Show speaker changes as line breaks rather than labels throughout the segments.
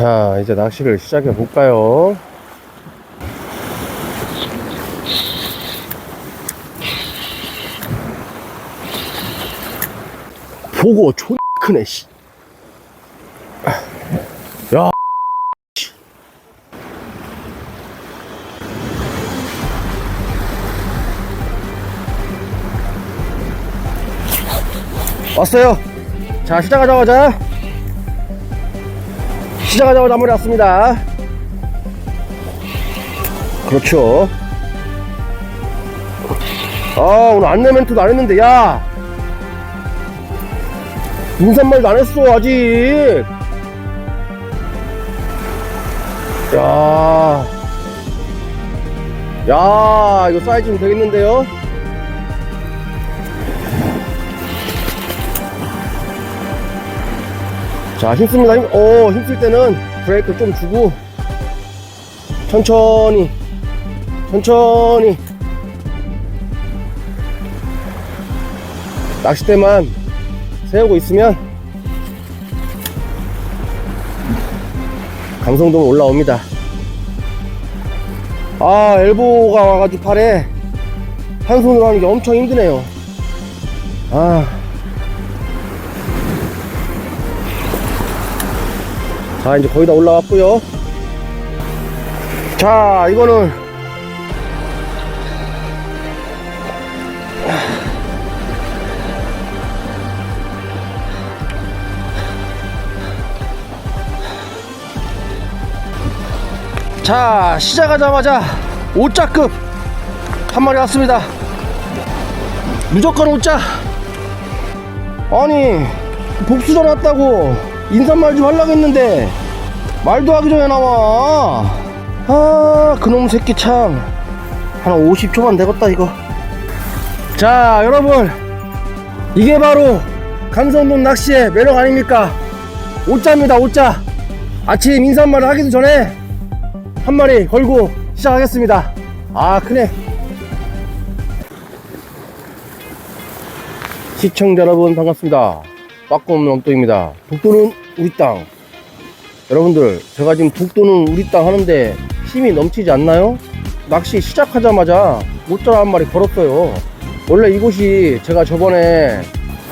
자, 이제 낚시를 시작해 볼까요? 보고 존 크네, 씨. 왔어요. 자, 시작하자마자 시작하자마자 한마리 왔습니다. 그렇죠. 아, 오늘 안내 멘트도 안 했는데, 야! 인사말도 안 했어, 아직! 야. 야, 이거 사이즈는 되겠는데요? 자, 힘씁니다. 힘, 오, 힘쓸 때는 브레이크 좀 주고, 천천히, 천천히. 낚싯대만 세우고 있으면, 감성돔 올라옵니다. 아, 엘보가 와가지고 팔에 한 손으로 하는 게 엄청 힘드네요. 아. 자 이제 거의 다 올라왔고요. 자 이거는. 자 시작하자마자 5자급 한 마리 왔습니다. 무조건 5자. 아니 복수전 왔다고 인사말 좀 하려고 했는데 말도 하기 전에 나와. 아 그놈 새끼 참. 한 50초만 되겠다 이거. 자 여러분. 이게 바로 감성돔 낚시의 매력 아닙니까? 5자입니다 5자 아침 인사말을 하기도 전에 한 마리 걸고 시작하겠습니다. 아 크네. 시청자 여러분 반갑습니다. 빠꾸 없는 엉뚱입니다. 북도는 우리 땅. 여러분들 제가 지금 북도는 우리 땅 하는데 힘이 넘치지 않나요? 낚시 시작하자마자 못자라 한 마리 걸었어요. 원래 이곳이 제가 저번에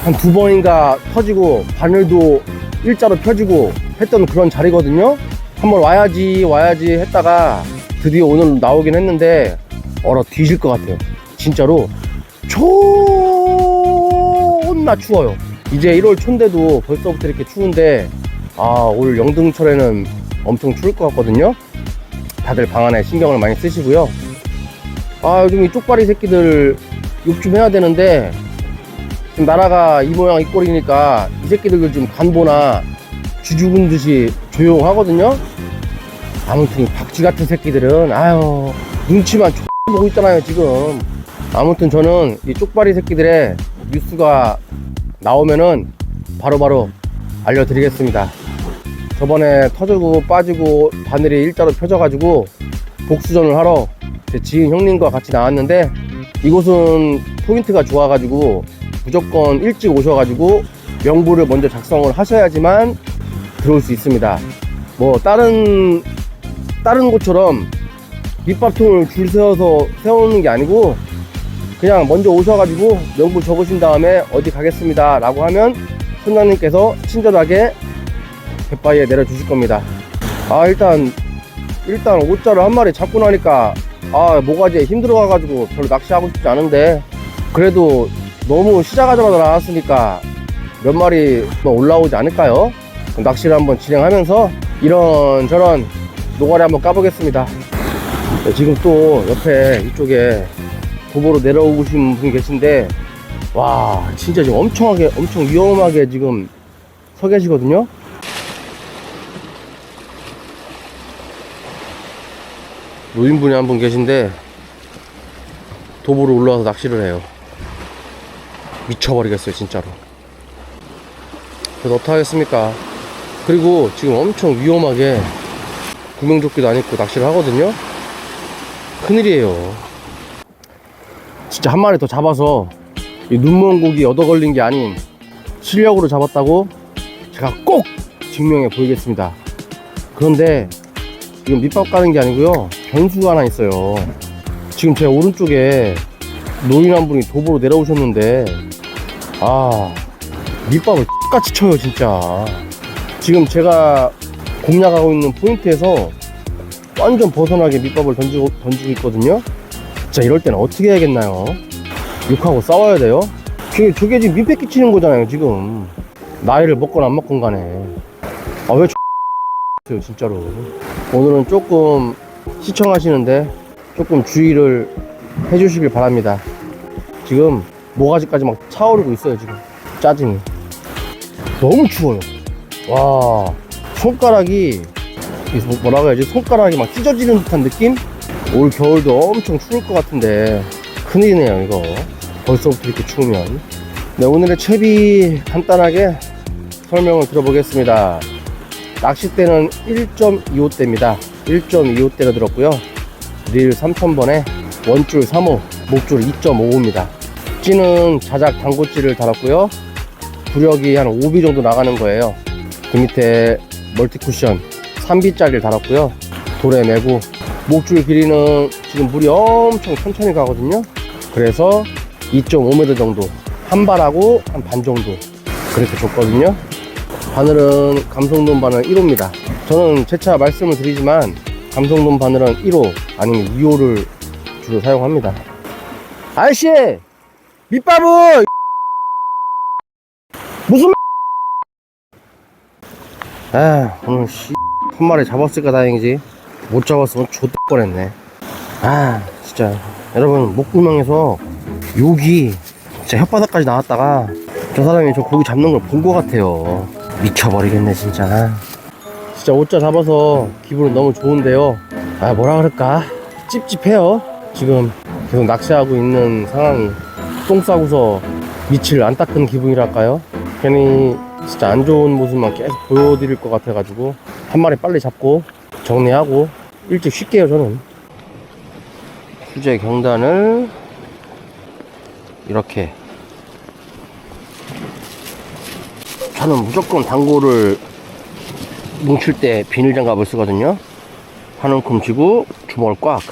한 두 번인가 터지고 바늘도 일자로 펴지고 했던 그런 자리거든요. 한번 와야지 와야지 했다가 드디어 오늘 나오긴 했는데 얼어 뒤질 것 같아요. 진짜로 존나 추워요 이제 1월 초인데도 벌써부터 이렇게 추운데 아 올 영등철에는 엄청 추울 것 같거든요. 다들 방 안에 신경을 많이 쓰시고요. 아 요즘 이 쪽발이 새끼들 욕 좀 해야 되는데 지금 나라가 이 모양 이 꼴이니까 이 새끼들 좀 간보나 쥐 죽은 듯이 조용하거든요. 아무튼 이 박쥐 같은 새끼들은 아유 눈치만 보고 있잖아요 지금. 아무튼 저는 이 쪽발이 새끼들의 뉴스가 나오면은 바로 바로 알려드리겠습니다. 저번에 터지고 빠지고 바늘이 일자로 펴져가지고 복수전을 하러 제 지인 형님과 같이 나왔는데 이곳은 포인트가 좋아가지고 무조건 일찍 오셔가지고 명부를 먼저 작성을 하셔야지만 들어올 수 있습니다. 뭐 다른 다른 곳처럼 밑밥통을 줄 세워서 세우는 게 아니고 그냥 먼저 오셔가지고 명부 적으신 다음에 어디 가겠습니다 라고 하면 선장님께서 친절하게 갯바위에 내려주실 겁니다 아 일단 일단 옷자를 한 마리 잡고 나니까 아 모가지에 힘들어가가지고 별로 낚시하고 싶지 않은데 그래도 너무 시작하자마자 나왔으니까 몇 마리 뭐 올라오지 않을까요? 낚시를 한번 진행하면서 이런저런 노가리 한번 까보겠습니다 네, 지금 또 옆에 이쪽에 도보로 내려오신 분이 계신데 와 진짜 지금 엄청하게 엄청 위험하게 지금 서 계시거든요? 노인분이 한 분 계신데 도보로 올라와서 낚시를 해요. 미쳐버리겠어요 진짜로. 그래서 어떡하겠습니까? 그리고 지금 엄청 위험하게 구명조끼도 안 입고 낚시를 하거든요? 큰일이에요 진짜 한 마리 더 잡아서 이 눈먼 고기 얻어 걸린 게 아닌 실력으로 잡았다고 제가 꼭 증명해 보이겠습니다. 그런데 지금 밑밥 가는 게 아니고요. 변수가 하나 있어요. 지금 제 오른쪽에 노인 한 분이 도보로 내려오셨는데 아 밑밥을 똑같이 쳐요 진짜. 지금 제가 공략하고 있는 포인트에서 완전 벗어나게 밑밥을 던지고, 던지고 있거든요. 자, 이럴 때는 어떻게 해야겠나요? 욕하고 싸워야 돼요? 저게, 저게 지금 민폐 끼치는 거잖아요, 지금. 나이를 먹건 안 먹건 간에. 아, 왜 X요, 진짜로. 오늘은 조금 시청하시는데 조금 주의를 해주시길 바랍니다. 지금 모가지까지 막 차오르고 있어요, 지금. 짜증이. 너무 추워요. 와, 손가락이 이 뭐- 뭐라고 해야지 손가락이 막 찢어지는 듯한 느낌? 올 겨울도 엄청 추울 것 같은데 큰일이네요 이거. 벌써부터 이렇게 추우면. 네 오늘의 채비 간단하게 설명을 들어보겠습니다. 낚싯대는 1.25대입니다. 1.25대가 들었고요. 릴 3000번에 원줄 3호 목줄 2.55입니다. 찌는 자작 당구찌를 달았고요. 부력이 한 5비 정도 나가는 거예요. 그 밑에 멀티쿠션 3비짜리를 달았고요. 돌에 매고 목줄 길이는 지금 물이 엄청 천천히 가거든요. 그래서 2.5m 정도 한 발하고 한 반 정도 그렇게 줬거든요. 바늘은 감성돔 바늘 1호입니다. 저는 재차 말씀을 드리지만 감성돔 바늘은 1호 아니면 2호를 주로 사용합니다. 아저씨! 밑밥은 무슨 아 오늘 씨, 한 마리 잡았을까 다행이지 못 잡았으면 좆될 뻔했네. 아 진짜. 여러분 목구멍에서 욕이 진짜 혓바닥까지 나왔다가 저 사람이 저 고기 잡는 걸 본 것 같아요. 미쳐버리겠네 진짜. 진짜 옷자 잡아서 기분은 너무 좋은데요. 아 뭐라 그럴까? 찝찝해요. 지금 계속 낚시하고 있는 상황이 똥 싸고서 밑을 안 닦은 기분이랄까요? 괜히 진짜 안 좋은 모습만 계속 보여드릴 것 같아가지고 한 마리 빨리 잡고 정리하고 일찍 쉴게요 저는. 수제 경단을 이렇게. 저는 무조건 당구를 뭉칠 때 비닐 장갑을 쓰거든요. 한 움큼 쥐고 주먹을 꽉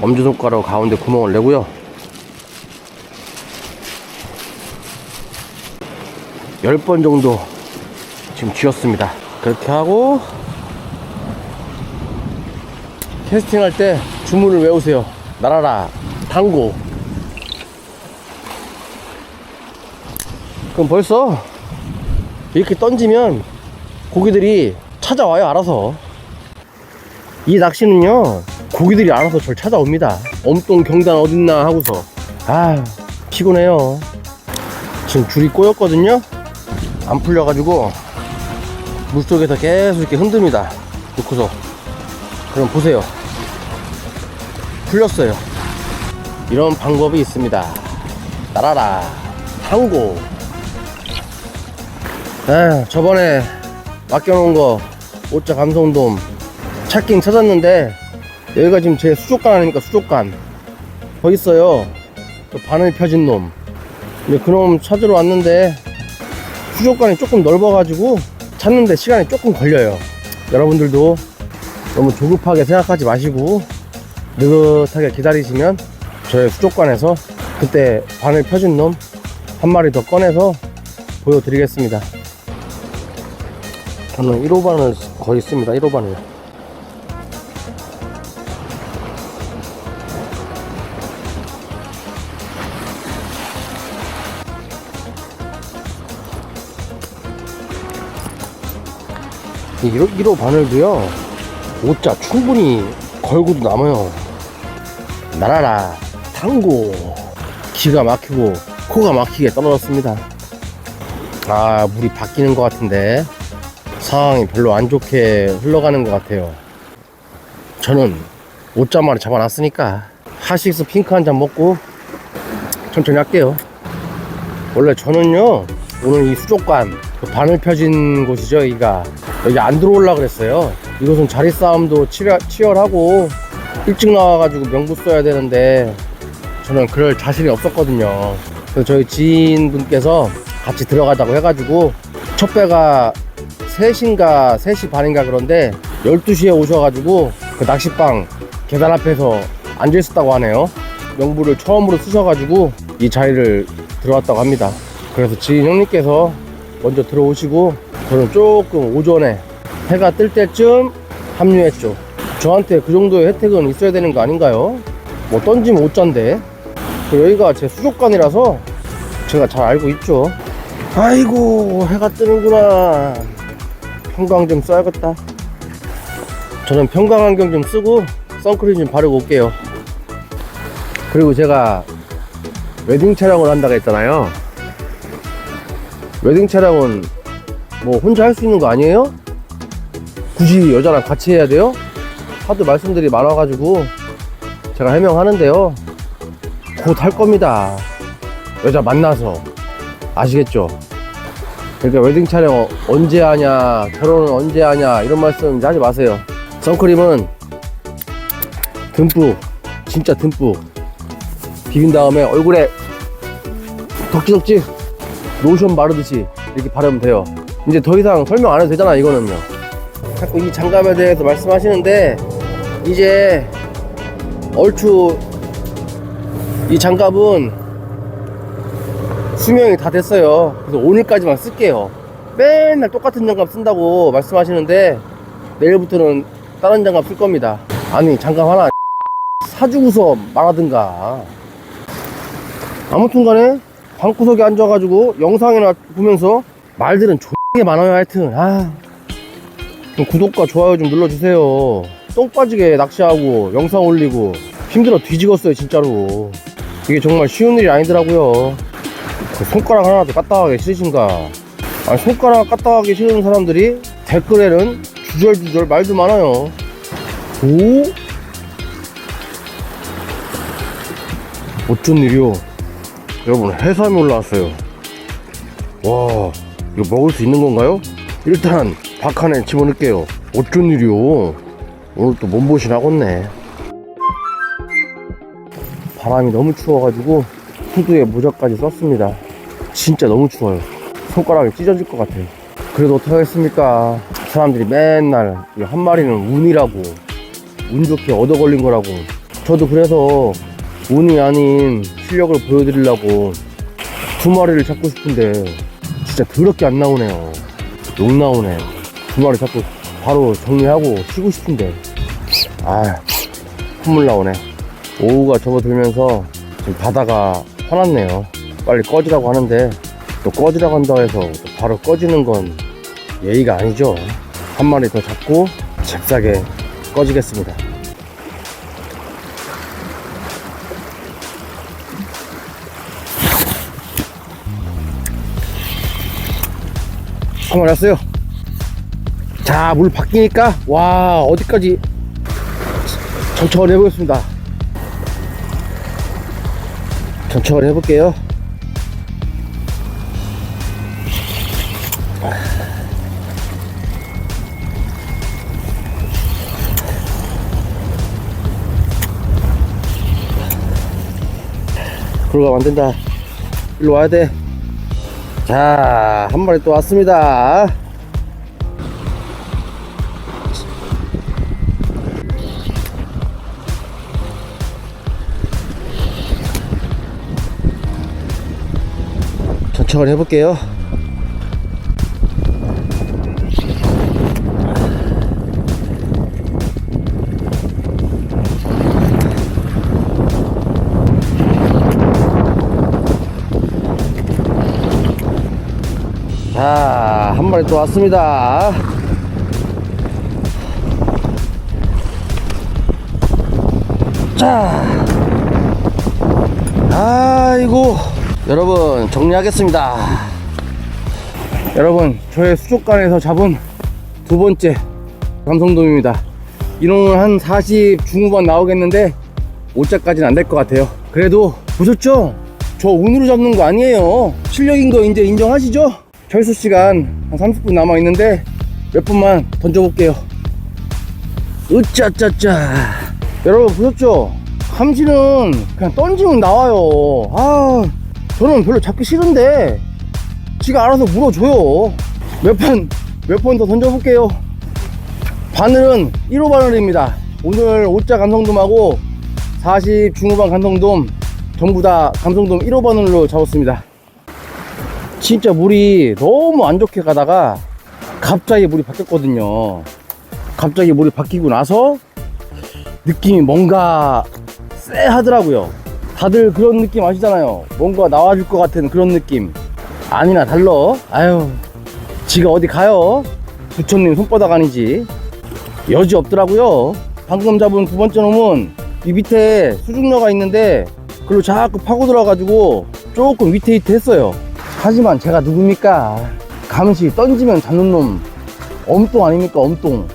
엄지손가락 가운데 구멍을 내고요. 10번 정도 지금 쥐었습니다. 그렇게 하고 캐스팅 할 때 주문을 외우세요. 날아라 당구. 그럼 벌써 이렇게 던지면 고기들이 찾아와요, 알아서. 이 낚시는요, 고기들이 알아서 절 찾아옵니다. 엄동 경단 어딨나 하고서. 아, 피곤해요. 지금 줄이 꼬였거든요? 안 풀려가지고 물속에서 계속 이렇게 흔듭니다 놓고서 그럼 보세요. 풀렸어요. 이런 방법이 있습니다. 따라라. 항고 아 저번에 맡겨놓은 거 오자 감성돔 찾긴 찾았는데 여기가 지금 제 수족관 아닙니까? 수족관. 거기 있어요. 그 바늘 펴진 놈. 근데 그놈 찾으러 왔는데 수족관이 조금 넓어가지고 찾는데 시간이 조금 걸려요. 여러분들도 너무 조급하게 생각하지 마시고 느긋하게 기다리시면 저의 수족관에서 그때 바늘 펴진 놈한 마리 더 꺼내서 보여드리겠습니다. 저는 1호 바늘 거의 씁니다. 1호 바늘. 이 1호, 1호 바늘도요, 옷자 충분히 걸고도 남아요. 날아라, 당고, 기가 막히고, 코가 막히게 떨어졌습니다. 아, 물이 바뀌는 것 같은데, 상황이 별로 안 좋게 흘러가는 것 같아요. 저는 옷자 마리 잡아놨으니까, 하식스 핑크 한 잔 먹고, 천천히 할게요. 원래 저는요, 오늘 이 수족관, 그 바늘 펴진 곳이죠, 여기가. 여기 안 들어올라 그랬어요. 이것은 자리 싸움도 치열, 치열하고 일찍 나와가지고 명부 써야 되는데 저는 그럴 자신이 없었거든요. 그래서 저희 지인분께서 같이 들어가자고 해가지고 첫 배가 3시인가 3시 반인가 그런데 12시에 오셔가지고 그 낚시방 계단 앞에서 앉아 있었다고 하네요. 명부를 처음으로 쓰셔가지고 이 자리를 들어왔다고 합니다. 그래서 지인 형님께서 먼저 들어오시고 저는 조금 오전에 해가 뜰 때쯤 합류했죠. 저한테 그 정도의 혜택은 있어야 되는 거 아닌가요? 뭐 던지면 오짠데 그 여기가 제 수족관이라서 제가 잘 알고 있죠. 아이고 해가 뜨는구나. 평광 좀 써야겠다. 저는 평광 안경 좀 쓰고 선크림 좀 바르고 올게요. 그리고 제가 웨딩 촬영을 한다고 했잖아요. 웨딩 촬영은 뭐 혼자 할 수 있는 거 아니에요? 굳이 여자랑 같이 해야 돼요? 하도 말씀들이 많아가지고 제가 해명하는데요. 곧 할 겁니다. 여자 만나서 아시겠죠? 그러니까 웨딩 촬영 언제 하냐, 결혼은 언제 하냐 이런 말씀 하지 마세요. 선크림은 듬뿍, 진짜 듬뿍 비빈 다음에 얼굴에 덕지덕지 로션 바르듯이 이렇게 바르면 돼요. 이제 더 이상 설명 안 해도 되잖아 이거는요. 자꾸 이 장갑에 대해서 말씀하시는데 이제 얼추 이 장갑은 수명이 다 됐어요. 그래서 오늘까지만 쓸게요. 맨날 똑같은 장갑 쓴다고 말씀하시는데 내일부터는 다른 장갑 쓸 겁니다. 아니 장갑 하나 사주고서 말하든가. 아무튼 간에 방구석에 앉아가지고 영상이나 보면서 말들은 존게 많아요 하여튼 아 좀 구독과 좋아요 좀 눌러주세요. 똥 빠지게 낚시하고 영상 올리고 힘들어 뒤지겠어요 진짜로. 이게 정말 쉬운 일이 아니더라고요. 그 손가락 하나도 까딱하기 싫으신가? 아니 손가락 까딱하기 싫은 사람들이 댓글에는 주절주절 말도 많아요. 오? 어쩐 일이요? 여러분 해삼이 올라왔어요. 와 이거 먹을 수 있는 건가요? 일단 박한에 집어넣을게요. 어쩐 일이요 오늘 또 몸보신 하겠네. 바람이 너무 추워가지고 후드에 모자까지 썼습니다. 진짜 너무 추워요. 손가락이 찢어질 것 같아요. 그래도 어떡하겠습니까? 사람들이 맨날 이한 마리는 운이라고 운 좋게 얻어 걸린 거라고. 저도 그래서 운이 아닌 실력을 보여드리려고 두 마리를 잡고 싶은데 진짜 더럽게 안 나오네요. 욕 나오네 두 마리 잡고 바로 정리하고 쉬고 싶은데. 아 콧물 나오네. 오후가 접어들면서 지금 바다가 화났네요. 빨리 꺼지라고 하는데 또 꺼지라고 한다고 해서 또 바로 꺼지는 건 예의가 아니죠. 한 마리 더 잡고 잽싸게 꺼지겠습니다. 한 마리 왔어요 자 물 바뀌니까 와 어디까지 천천히 해보겠습니다. 천천히 해볼게요. 그러고 안 된다. 일로 와야 돼. 자, 한 마리 또 왔습니다. 천천히 해볼게요. 자, 한 마리 또 왔습니다. 자, 아이고, 여러분, 정리하겠습니다. 여러분, 저의 수족관에서 잡은 두 번째 감성돔입니다. 이놈은 한 40 중후반 나오겠는데, 5자까지는 안 될 것 같아요. 그래도, 보셨죠? 저 운으로 잡는 거 아니에요. 실력인 거 이제 인정하시죠? 철수 시간 한 30분 남아 있는데 몇 분만 던져볼게요. 으짜짜짜. 여러분 보셨죠? 감시는 그냥 던지면 나와요. 아, 저는 별로 잡기 싫은데, 지가 알아서 물어줘요. 몇 판, 몇번 더 던져볼게요. 바늘은 1호 바늘입니다. 오늘 5자 감성돔하고 40 중후반 감성돔 전부 다 감성돔 1호 바늘로 잡았습니다. 진짜 물이 너무 안 좋게 가다가 갑자기 물이 바뀌었거든요. 갑자기 물이 바뀌고 나서 느낌이 뭔가 쎄하더라고요. 다들 그런 느낌 아시잖아요. 뭔가 나와줄 것 같은 그런 느낌. 아니나 달라. 아유, 지가 어디 가요? 부처님 손바닥 아니지. 여지 없더라고요. 방금 잡은 두 번째 놈은 이 밑에 수중녀가 있는데 그걸로 자꾸 파고 들어 가지고 조금 위태위태 했어요. 하지만 제가 누굽니까? 감시 던지면 잡는 놈 엄똥 아닙니까? 엄똥.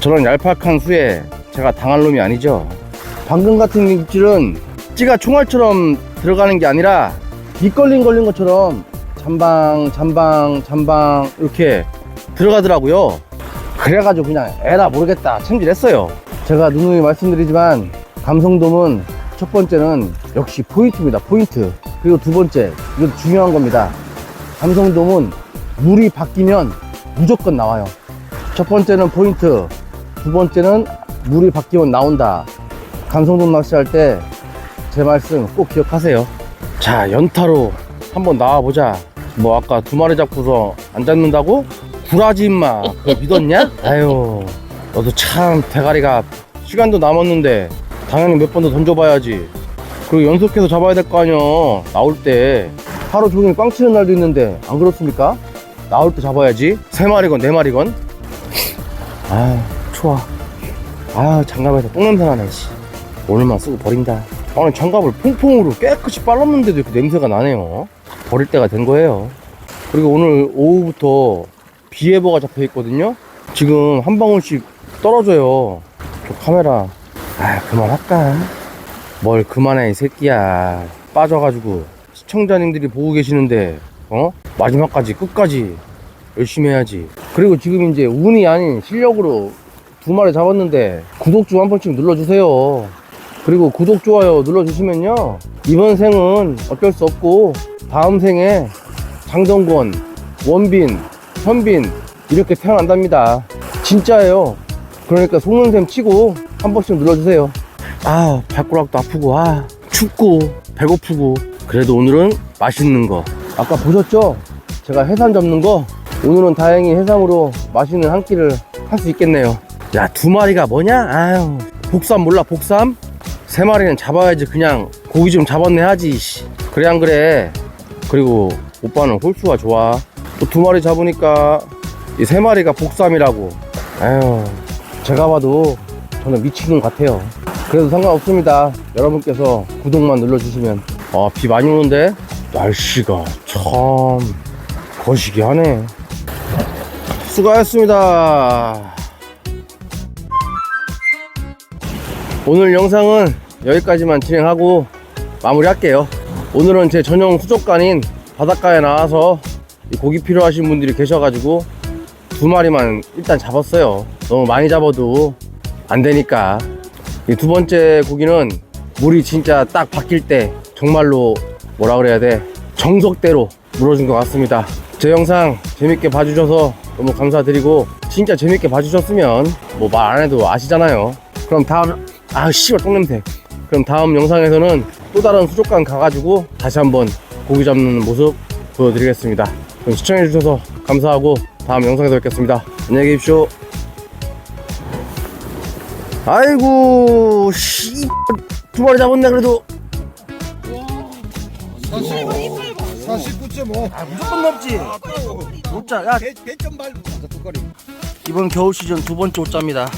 저런 얄팍한 수에 제가 당할 놈이 아니죠. 방금 같은 입질은 찌가 총알처럼 들어가는 게 아니라 밑걸림 걸린 것처럼 잠방, 잠방, 잠방 이렇게 들어가더라고요. 그래가지고 그냥 에라 모르겠다 챔질했어요. 제가 누누이 말씀드리지만 감성돔은 첫 번째는 역시 포인트입니다. 포인트. 그리고 두 번째 이것도 중요한 겁니다. 감성돔은 물이 바뀌면 무조건 나와요. 첫 번째는 포인트. 두 번째는 물이 바뀌면 나온다. 감성돔 낚시할 때 제 말씀 꼭 기억하세요. 자, 연타로 한번 나와보자. 뭐 아까 두 마리 잡고서 안 잡는다고? 구라지 임마. 그거 믿었냐? 아유, 너도 참 대가리가 시간도 남았는데 당연히 몇 번 더 던져봐야지. 그리고 연속해서 잡아야 될 거 아니야. 나올 때 하루 종일 꽝 치는 날도 있는데 안 그렇습니까? 나올 때 잡아야지. 세 마리건 네 마리건. 아, 추워. 아, 장갑에서 똥냄새 나네. 씨. 오늘만 쓰고 버린다. 아니 장갑을 퐁퐁으로 깨끗이 빨았는데도 이렇게 냄새가 나네요. 버릴 때가 된 거예요. 그리고 오늘 오후부터 비 예보가 잡혀 있거든요. 지금 한 방울씩 떨어져요. 저 카메라. 아 그만할까? 뭘 그만해 이 새끼야. 빠져가지고 시청자님들이 보고 계시는데 어 마지막까지 끝까지 열심히 해야지. 그리고 지금 이제 운이 아닌 실력으로 두 마리 잡았는데 구독 좀 한 번씩 눌러주세요. 그리고 구독, 좋아요 눌러주시면요. 이번 생은 어쩔 수 없고, 다음 생에 장정권, 원빈, 현빈, 이렇게 태어난답니다. 진짜예요. 그러니까 속는 셈 치고, 한 번씩 눌러주세요. 아, 발가락도 아프고, 아, 춥고, 배고프고. 그래도 오늘은 맛있는 거. 아까 보셨죠? 제가 해삼 잡는 거. 오늘은 다행히 해삼으로 맛있는 한 끼를 할 수 있겠네요. 야, 두 마리가 뭐냐? 아유, 복삼 몰라, 복삼? 세 마리는 잡아야지 그냥 고기 좀 잡았네 하지 씨. 그래 안 그래? 그리고 오빠는 홀수가 좋아. 또 두 마리 잡으니까 이 세 마리가 복삼이라고. 아유 제가 봐도 저는 것 같아요. 그래도 상관없습니다. 여러분께서 구독만 눌러주시면. 아 비 많이 오는데? 날씨가 참 거시기 하네. 수고하셨습니다. 오늘 영상은 여기까지만 진행하고 마무리할게요. 오늘은 제 전용 수족관인 바닷가에 나와서 이 고기 필요하신 분들이 계셔가지고 두 마리만 일단 잡았어요. 너무 많이 잡아도 안 되니까. 이두 번째 고기는 물이 진짜 딱 바뀔 때 정말로 뭐라 그래야 돼 정석대로 물어준 것 같습니다. 제 영상 재밌게 봐주셔서 너무 감사드리고 진짜 재밌게 봐주셨으면 뭐 말 안 해도 아시잖아요. 그럼 다음 아 씨발 똥냄새 그럼 다음 영상에서는 또 다른 수족관 가가지고 다시 한번 고기 잡는 모습 보여드리겠습니다 그럼 시청해주셔서 감사하고 다음 영상에서 뵙겠습니다 안녕히 계십시오 아이고 씨 두 마리 잡았네 그래도
49.5.
아 무조건 넘지 오자 야
배점 밟고. 뚜거리.
이번 겨울 시즌 두 번째 오자입니다